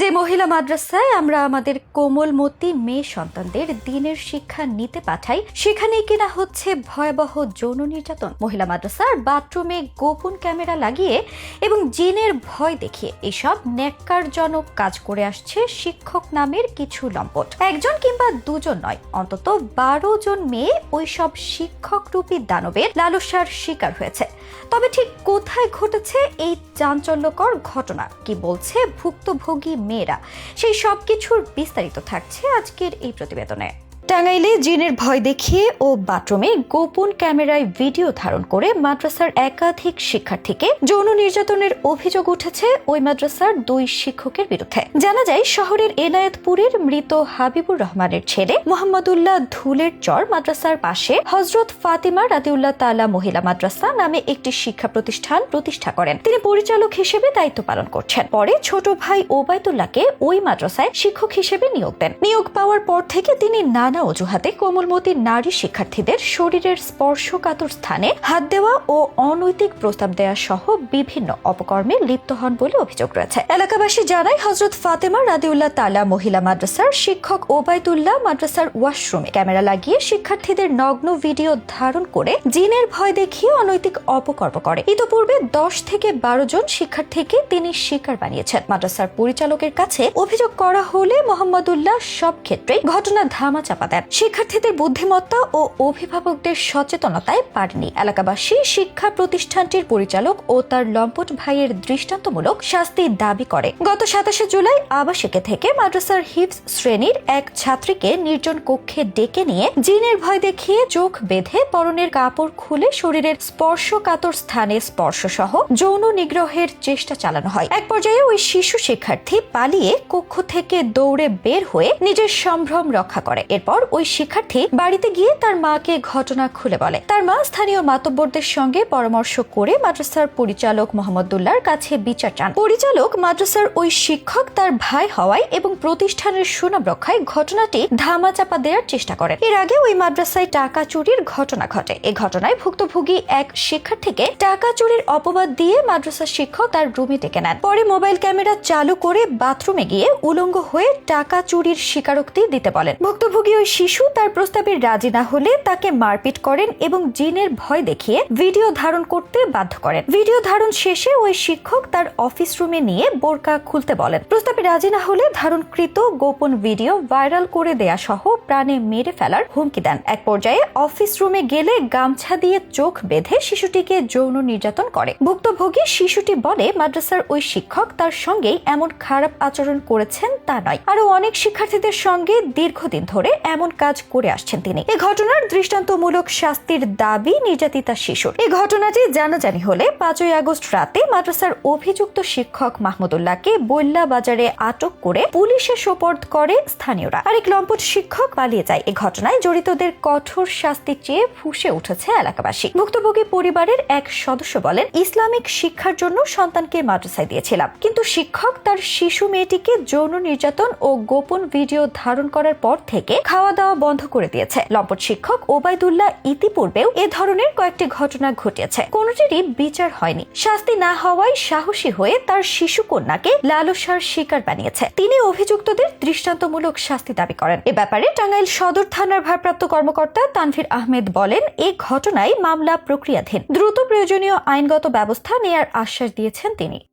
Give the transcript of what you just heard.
যে মহিলা মাদ্রাসায় আমরা আমাদের কোমলমতি মেয়ে সন্তানদের দিনের শিক্ষা নিতে পাঠাই সেখানে কিনা হচ্ছে ভয়াবহ যৌন নির্যাতন। মহিলা মাদ্রাসার বাথরুমে গোপন ক্যামেরা লাগিয়ে এবং জিনের ভয় দেখিয়ে এসব ন্যাক্কারজনক কাজ করে আসছে শিক্ষক নামের কিছু লম্পট। একজন কিংবা দুজন নয়, অন্তত বারো জন মেয়ে ওইসব শিক্ষক রূপী দানবের লালসার শিকার হয়েছে। তবে ঠিক কোথায় ঘটেছে এই চাঞ্চল্যকর ঘটনা? কি বলছে ভুক্তভোগী মেয়েরা। সেই সব কিছুর বিস্তারিত থাকছে আজকের এই প্রতিবেদনে। টাঙ্গাইলে জিনের ভয় দেখিয়ে ও বাথরুমে গোপন ক্যামেরায় ভিডিও ধারণ করে মাদ্রাসার একাধিক শিক্ষার্থীকে যৌন নির্যাতনের অভিযোগ উঠেছে ওই মাদ্রাসার দুই শিক্ষকের বিরুদ্ধে। জানা যায়, শহরের এনায়েতপুরের মৃত হাবিবুর রহমানের ছেলে মোহাম্মদুল্লাহ ধুলের চর মাদ্রাসার পাশে হজরত ফাতিমা রাদিউল্লাহ তালা মহিলা মাদ্রাসা নামে একটি শিক্ষা প্রতিষ্ঠান প্রতিষ্ঠা করেন। তিনি পরিচালক হিসেবে দায়িত্ব পালন করছেন। পরে ছোট ভাই ওবায়দুল্লাহকে ওই মাদ্রাসায় শিক্ষক হিসেবে নিয়োগ দেন। নিয়োগ পাওয়ার পর থেকে তিনি নানা অজুহাতে কোমলমতি নারী শিক্ষার্থীদের শরীরের স্পর্শকাতর স্থানে হাত দেওয়া ও অনৈতিক প্রস্তাব দেওয়া সহ বিভিন্ন অপকর্মে লিপ্ত হন বলে অভিযোগ রয়েছে। এলাকাবাসী জানায় হজরত ফাতেমা রাদিউল্লাহ তালা মহিলা মাদ্রাসার শিক্ষক ওবায়দুল্লাহ মাদ্রাসার ওয়াশরুমে ক্যামেরা লাগিয়ে শিক্ষার্থীদের নগ্ন ভিডিও ধারণ করে জিনের ভয় দেখিয়ে অনৈতিক অপকর্ম করে। ইতোপূর্বে দশ থেকে বারো জন শিক্ষার্থীকে তিনি শিকার বানিয়েছেন। মাদ্রাসার পরিচালকের কাছে অভিযোগ করা হলে মোহাম্মদুল্লাহ সব ক্ষেত্রেই ঘটনা ধামা চাপা দেন। শিক্ষার্থীদের বুদ্ধিমত্তা ও অভিভাবকদের সচেতনতায় পারেনি। এলাকাবাসী শিক্ষা প্রতিষ্ঠানটির পরিচালক ও তার লম্পট ভাইয়ের দৃষ্টান্তমূলক শাস্তি দাবি করে। গত সাতাশে জুলাই আবাসিকে থেকে মাদ্রাসার হিপস শ্রেণির এক ছাত্রীকে নির্জন কক্ষে ডেকে নিয়ে জিনের ভয় দেখিয়ে চোখ বেঁধে পরনের কাপড় খুলে শরীরের স্পর্শকাতর স্থানে স্পর্শ সহ যৌন নিগ্রহের চেষ্টা চালানো হয়। এক পর্যায়ে ওই শিশু শিক্ষার্থী পালিয়ে কক্ষ থেকে দৌড়ে বের হয়ে নিজের সম্ভ্রম রক্ষা করে। এরপর ওই শিক্ষার্থী বাড়িতে গিয়ে তার মাকে ঘটনা খুলে বলে। তার মা স্থানীয় মাতব্বরদের সঙ্গে পরামর্শ করে মাদ্রাসার পরিচালক মোহাম্মদুল্লাহর কাছে বিচার চান। পরিচালক মাদ্রাসার ওই শিক্ষক তার ভাই হওয়ায় এবং প্রতিষ্ঠানের সুনাম রক্ষায় ঘটনাটি ধামাচাপা দেওয়ার চেষ্টা করেন। এর আগে ওই মাদ্রাসায় টাকা চুরির ঘটনা ঘটে। এ ঘটনায় ভুক্তভোগী এক শিক্ষার্থীকে টাকা চুরির অপবাদ দিয়ে মাদ্রাসার শিক্ষক তার রুমে ডেকে নেন। পরে মোবাইল ক্যামেরা চালু করে বাথরুমে গিয়ে উলঙ্গ হয়ে টাকা চুরির স্বীকারোক্তি দিতে বলেন। ভুক্তভোগী ওই শিশু তার প্রস্তাবে রাজি না হলে তাকে মারপিট করেন এবং জিনের ভয় দেখিয়ে ভিডিও ধারণ করতে বাধ্য করেন। ভিডিও ধারণ শেষে ওই শিক্ষক তার অফিস রুমে নিয়ে বোরকা খুলতে বলেন। প্রস্তাবে রাজি না হলে ধারণকৃত গোপন ভিডিও ভাইরাল করে দেয়া সহ প্রাণে মেরে ফেলার হুমকি দেন। এক পর্যায়ে অফিস রুমে গেলে গামছা দিয়ে চোখ বেঁধে শিশুটিকে যৌন নির্যাতন করে। ভুক্তভোগী শিশুটি বলে, মাদ্রাসার ওই শিক্ষক তার সঙ্গেই এমন খারাপ আচরণ করেছেন তা নয়। আরও অনেক শিক্ষার্থীদের সঙ্গে দীর্ঘদিন ধরে এমন কাজ করে আসছেন তিনি। এ ঘটনার দৃষ্টান্তমূলক শাস্তির দাবি নির্যাতিতা শিশুর। এই ঘটনাটি জানাজানি হলে পাঁচই আগস্ট রাতে মাদ্রাসার অভিযুক্ত শিক্ষক মাহমুদুল্লাহকে বল্লা বাজারে আটক করে পুলিশে সোপর্দ করে স্থানীয়রা। আরেক লম্পট শিক্ষক পালিয়ে যায়। এ ঘটনায় জড়িতদের কঠোর শাস্তি চেয়ে ফুসে উঠেছে এলাকাবাসী। ভুক্তভোগী পরিবারের এক সদস্য বলেন, ইসলামিক শিক্ষার জন্য সন্তানকে মাদ্রাসায় দিয়েছিলাম। কিন্তু শিক্ষক তার শিশু মেয়েটিকে যৌন নির্যাতন ও গোপন ভিডিও ধারণ করার পর থেকে খাওয়া দাওয়া বন্ধ করে দিয়েছে। লম্পট শিক্ষক ওবায়দুল্লাহ ইতিপূর্বেও এ ধরনের কয়েকটি ঘটনা ঘটিয়েছে। কোনটিরই বিচার হয়নি। শাস্তি না হওয়ায় সাহসী হয়ে তার শিশু কন্যাকে লালসার শিকার বানিয়েছে। তিনি অভিযুক্তদের দৃষ্টান্তমূলক শাস্তি দাবি করেন। এ ব্যাপারে টাঙ্গাইল সদর থানার ভারপ্রাপ্ত কর্মকর্তা তানভীর আহমেদ বলেন, এ ঘটনায় মামলা প্রক্রিয়াধীন। দ্রুত প্রয়োজনীয় আইনগত ব্যবস্থা নেয়ার আশ্বাস দিয়েছেন তিনি।